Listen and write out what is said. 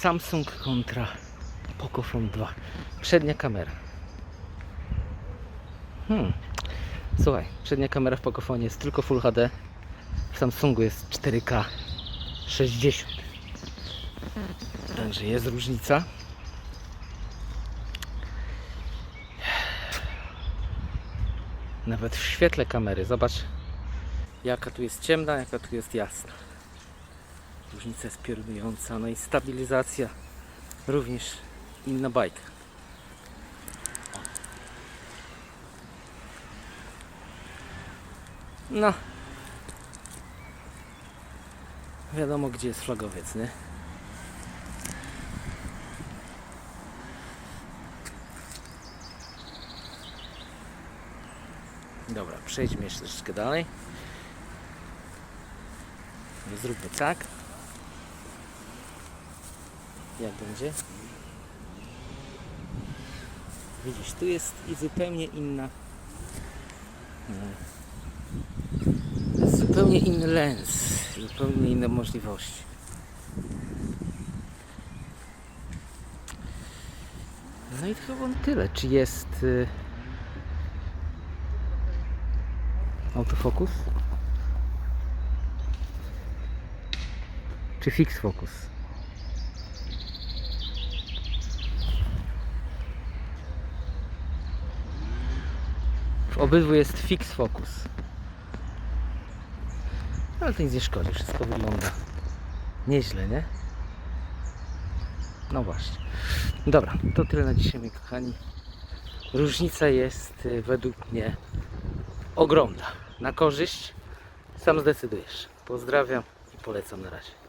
Samsung kontra Pocophone 2. Przednia kamera. Hmm. Słuchaj, przednia kamera w Pocophone jest tylko Full HD. W Samsungu jest 4K 60. Także jest różnica. Nawet w świetle kamery. Zobacz, jaka tu jest ciemna, jaka tu jest jasna. Różnica jest piorunująca. No i stabilizacja również inna bajka. No. Wiadomo gdzie jest flagowiec, nie? Dobra, przejdźmy jeszcze troszeczkę dalej. Zróbmy tak. Jak będzie? Widzisz, tu jest i zupełnie inna. Jest zupełnie inny lens, zupełnie inne możliwości. No i chyba na tyle. Czy jest y... autofokus? Czy fix focus? W obydwu jest fix focus. Ale to nic nie szkodzi, wszystko wygląda nieźle, nie? No właśnie. Dobra, to tyle na dzisiaj, moi kochani. Różnica jest y, według mnie ogromna. Na korzyść sam zdecydujesz. Pozdrawiam i polecam na razie.